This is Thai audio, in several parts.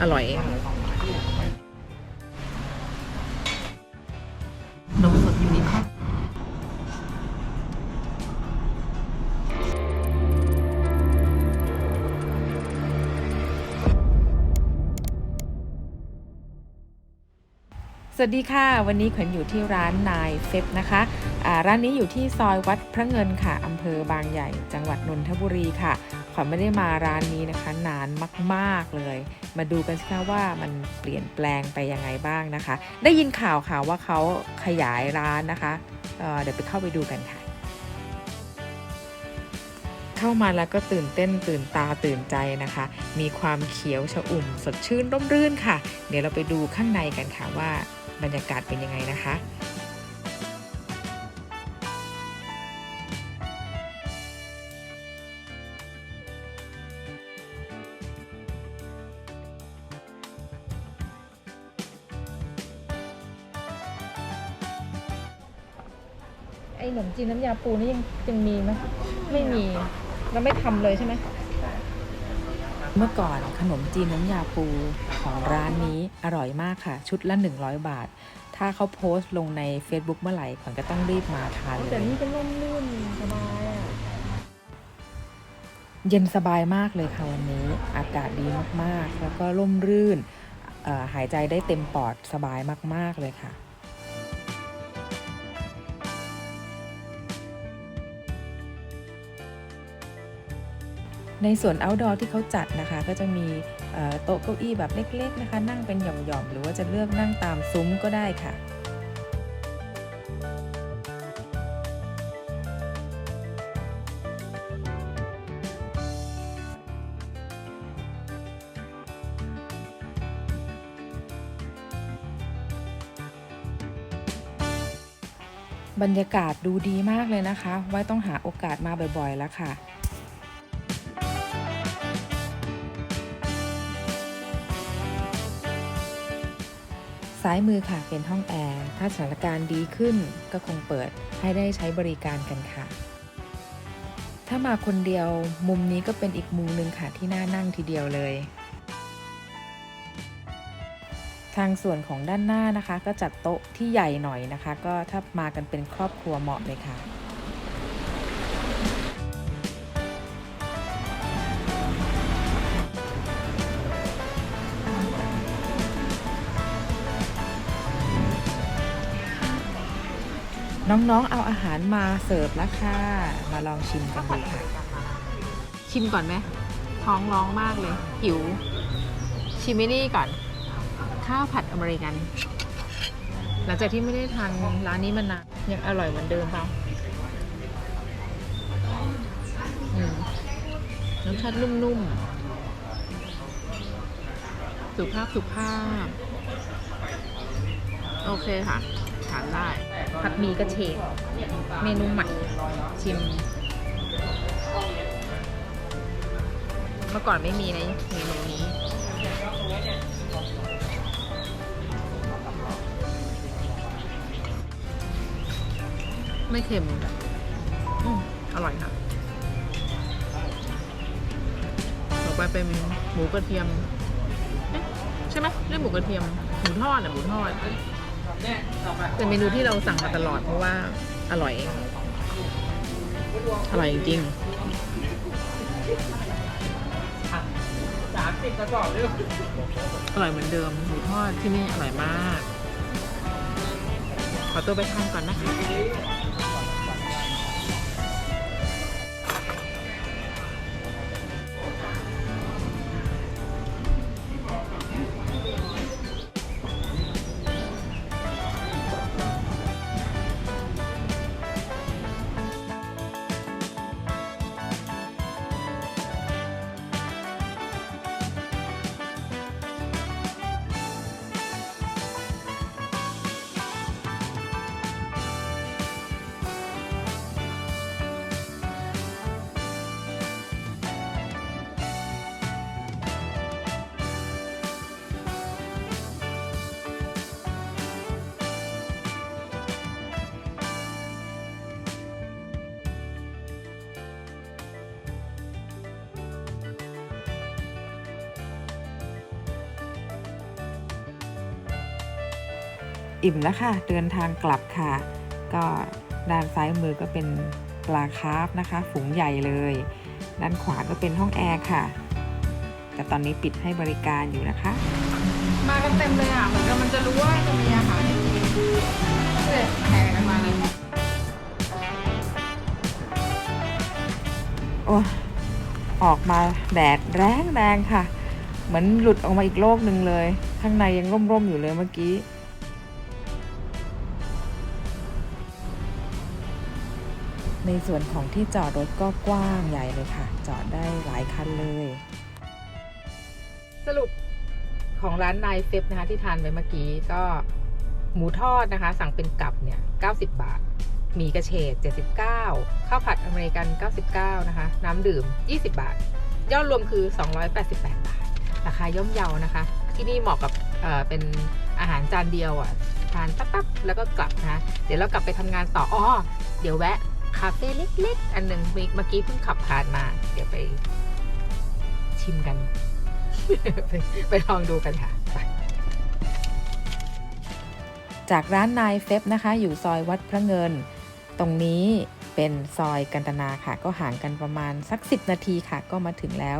อร่อย สวัสดีค่ะ วันนี้ขวัญอยู่ที่ร้านนายเฟบนะคะอ่าร้านนี้อยู่ที่ซอยวัดพระเงินค่ะอำเภอบางใหญ่ จังหวัดนนทบุรีค่ะขวัญไม่ได้มาร้านนี้นะคะ นานมากๆเลย มาดูกันสิคะว่ามันเปลี่ยนแปลงไปยังไงบ้างนะคะ ได้ยินข่าวค่ะว่าเขาขยายร้านนะคะเเดี๋ยวไปเข้าไปดูกันค่ะ เข้ามาแล้วก็ตื่นเต้นตื่นตาตื่นใจนะคะ มีความเขียวชอุ่ม สดชื่นร่มรื่นค่ะ เดี๋ยวเราไปดูข้างในกันค่ะว่า บรรยากาศเป็นยังไงนะคะไอ้ขนมจีนน้ำยาปูนี่ยังยังมีไหมไม่มีเราไม่ทำเลยใช่ไหม เมื่อก่อนขนมจีนน้ำยาปูของร้านนี้อร่อยมากค่ะ ชุดละ 100 บาท ถ้าเขาโพสต์ลงใน Facebook เมื่อไหร่ขวัญก็ต้องรีบมาทานเลแต่ยนี่ก็ร่มรื่นสบายอะเย็นสบายมากเลยค่ะวันนี้ อากาศดีมากๆ แล้วก็ร่มรื่นเอ่อหายใจได้เต็มปอดสบายมาก ๆเลยค่ะ ในส่วน outdoor ที่เขาจัดนะคะ ก็จะมีโต๊ะเก้าอี้แบบเล็กๆนะคะ นั่งเป็นหย่อมๆ หรือว่าจะเลือกนั่งตามซุ้มก็ได้ค่ะบรรยากาศดูดีมากเลยนะคะ ไว้ต้องหาโอกาสมาบ่อยๆ แล้วค่ะ ซ้ายมือค่ะเป็นห้องแอร์ถ้าสถานการณ์ดีขึ้นก็คงเปิดให้ได้ใช้บริการกันค่ะ ถ้ามาคนเดียวมุมนี้ก็เป็นอีกมุมหนึ่งค่ะที่น่านั่งทีเดียวเลย ทางส่วนของด้านหน้านะคะ ก็จัดโต๊ะที่ใหญ่หน่อยนะคะ ก็ถ้ามากันเป็นครอบครัวเหมาะเลยค่ะ น้องๆ เอาอาหารมาเสิร์ฟแล้วค่ะ มาลองชิมกันดูค่ะ ชิมก่อนไหมท้องร้องมากเลย หิว ชิมไม่นี่ก่อน ข้าวผัดอเมริกัน หลังจากที่ไม่ได้ทานร้านนี้มานานยังอร่อยเหมือนเดิมเปล่าอืมรสชาตินุ่มๆ สุภาพสุภาพ โอเคค่ะานได้ผัดหมี่กระเฉดเมนูใหม่ชิม เมื่อก่อนไม่มีในเมนูนี้ไม่เค็มอืมอร่อยค่ะต่อไปเป็นหมูกระเทียม ใช่ไหมเรียกหมูกระเทียม หมูทอดอะหมูทอด เป็นเมนูที่เราสั่งมาตลอดเพราะว่าอร่อย อร่อยจริงๆอร่อยเหมือนเดิมหมูทอดที่นี่อร่อยมาก ขอตัวไปทานก่อนนะคะ อิ่มแล้วค่ะ เดินทางกลับค่ะ ก็ด้านซ้ายมือก็เป็นปลาคาร์ฟนะคะ ฝูงใหญ่เลย ด้านขวาก็เป็นห้องแอร์ค่ะ แต่ตอนนี้ปิดให้บริการอยู่นะคะ มากันเต็มเลยอะ เหมือนกับมันจะรู้ว่าจะมีอาหารเสร็จแห่กันมาเลย โอ้ยออกมาแดดแรงแรงค่ะ เหมือนหลุดออกมาอีกโลกหนึ่งเลย ข้างในยังร่มๆอยู่เลยเมื่อกี้ ในส่วนของที่จอดรถก็กว้างใหญ่เลยค่ะ จอดได้หลายคันเลย สรุปของร้านนายเฟบนะคะที่ทานไปเมื่อกี้ก็หมูทอดนะคะ สั่งเป็นกับเนี่ย 90 บาทหมี่กระเฉด 79 ข้าวผัดอเมริกัน 99 นะคะ น้ำดื่ม 20 บาท ยอดรวมคือ 288 บาท ราคาย่อมเยานะคะ ที่นี่เหมาะกับเเป็นอาหารจานเดียวอะ ทานปั๊บๆแล้วก็กลับนะะเดี๋ยวเรากลับไปทำงานต่อ อ้อ เดี๋ยวแวะ คาเฟ่เล็กๆ อันหนึ่งเมื่อกี้เพิ่งขับผ่านมา เดี๋ยวไปชิมกันไปไปลองดูกันค่ะ จากร้านนายเฟบนะคะ อยู่ซอยวัดพระเงิน ตรงนี้เป็นซอยกันตนาค่ะ ก็ห่างกันประมาณสัก 10 นาทีค่ะ ก็มาถึงแล้ว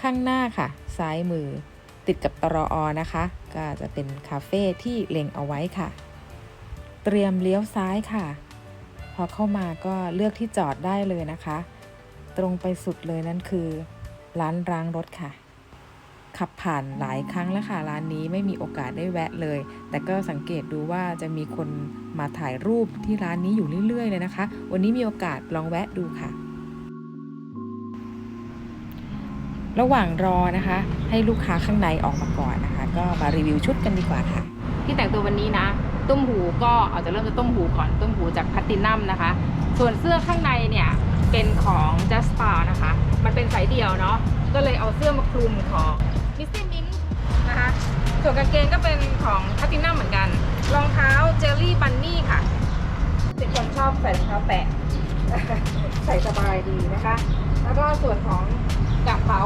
ข้างหน้าค่ะ ซ้ายมือติดกับตรออนะคะ ก็จะเป็นคาเฟ่ที่เล็งเอาไว้ค่ะ เตรียมเลี้ยวซ้ายค่ะ พอเข้ามาก็เลือกที่จอดได้เลยนะคะ ตรงไปสุดเลยนั่นคือร้านล้างรถค่ะ ขับผ่านหลายครั้งแล้วค่ะ ร้านนี้ไม่มีโอกาสได้แวะเลย แต่ก็สังเกตดูว่าจะมีคนมาถ่ายรูปที่ร้านนี้อยู่เรื่อยๆเลยนะคะ วันนี้มีโอกาสลองแวะดูค่ะ ระหว่างรอนะคะ ให้ลูกค้าข้างในออกมาก่อนนะคะ ก็มารีวิวชุดกันดีกว่าค่ะ ที่แต่งตัววันนี้นะ ตุ้มหูก็เอาจะเริ่มจากตุ้มหูก่อนตุ้มหูจากแพตตินัมนะคะ ส่วนเสื้อข้างในเนี่ยเป็นของ j a s p a r นะคะ มันเป็นสายเดี่ยวเนาะก็เลยเอาเสื้อมาคลุมของ m i s s y Mint นะคะส่วนกางเกงก็เป็นของแพตตินัมเหมือนกัน รองเท้าเจลลี่บันนี่ค่ะเป็นคนชอบใส่รองเท้าแตะใส่สบายดีนะคะ แล้วก็ส่วนของกระเป๋า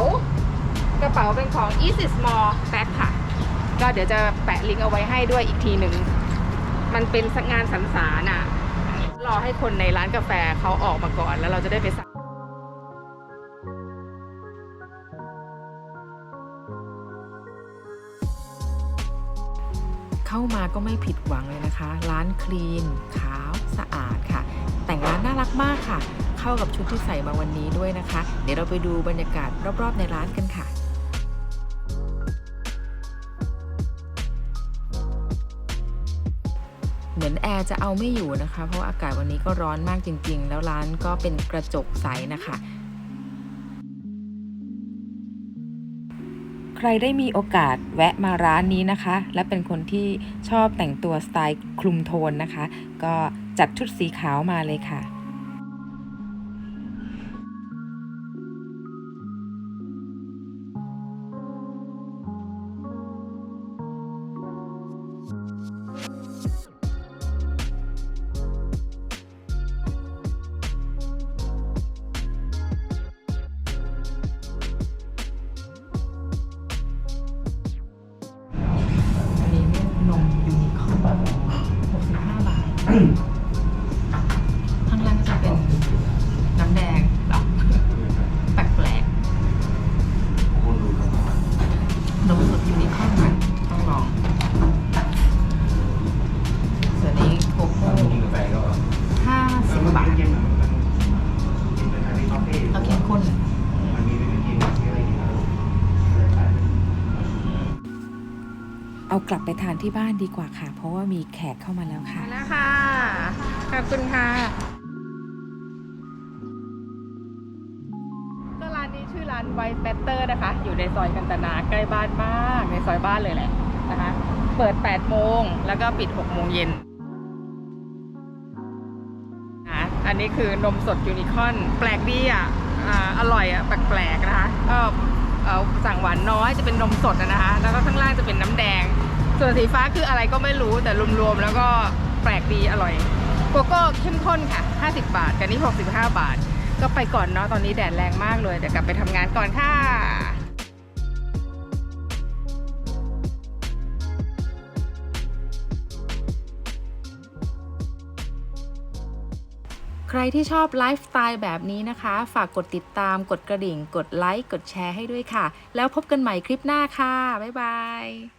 กระเป๋าเป็นของ Easy Small Bag ค่ะ ก็เดี๋ยวจะแปะลิงก์เอาไว้ให้ด้วยอีกทีหนึ่ง มันเป็นสักงานสันสารอะ รอให้คนในร้านกาแฟเขาออกมาก่อน แล้วเราจะได้ไปสั่งเข้ามาก็ไม่ผิดหวังเลยนะคะ ร้านคลีน ขาวสะอาดค่ะ แต่งร้านน่ารักมากค่ะ เข้ากับชุดที่ใส่มาวันนี้ด้วยนะคะ เดี๋ยวเราไปดูบรรยากาศรอบๆในร้านกันค่ะ เหมือนแอร์จะเอาไม่อยู่นะคะ เพราะาอากาศวันนี้ก็ร้อนมากจริง ๆ แล้วร้านก็เป็นกระจกใสนะคะ ใครได้มีโอกาสแวะมาร้านนี้นะคะ และเป็นคนที่ชอบแต่งตัวสไตล์คลุมโทนนะคะ ก็จัดชุดสีขาวมาเลยค่ะ ข้างล่างก็จะเป็นน้ำแดงเหรอแปลกๆนมสดยูนิคอร์นค่ะต้องลอง กลับไปทานที่บ้านดีกว่าค่ะ เพราะว่ามีแขกเข้ามาแล้วค่ะมาแล้วค่ะ ขอบคุณค่ะก็ร้านนี้ชื่อร้านไวท์แบตเตอร์นะคะ อยู่ในซอยกันตนาใกล้บ้านมาก ในซอยบ้านเลยแหละนะคะ เปิด 8 โมงแล้วก็ปิด 6 โมงเย็นอันนี้คือนมสดยูนิคอน แปลกดีอะอร่อยอะแปลกๆนะคะก็สั่งหวานน้อยจะเป็นนมสดนะคะ แล้วก็ข้างล่างจะเป็นน้ำแดง ส่วนสีฟ้าคืออะไรก็ไม่รู้แต่รวมๆแล้วก็แปลกดีอร่อย โกโก้เข้มข้นค่ะ 50 บาท กันนี่ 65 บาท ก็ไปก่อนเนาะตอนนี้แดดแรงมากเลยเดี๋ยวกลับไปทำงานก่อนค่ะใครที่ชอบไลฟ์สไตล์แบบนี้นะคะ ฝากกดติดตาม กดกระดิ่ง กดไลค์ กดแชร์ให้ด้วยค่ะ แล้วพบกันใหม่คลิปหน้าค่ะ บ๊ายบาย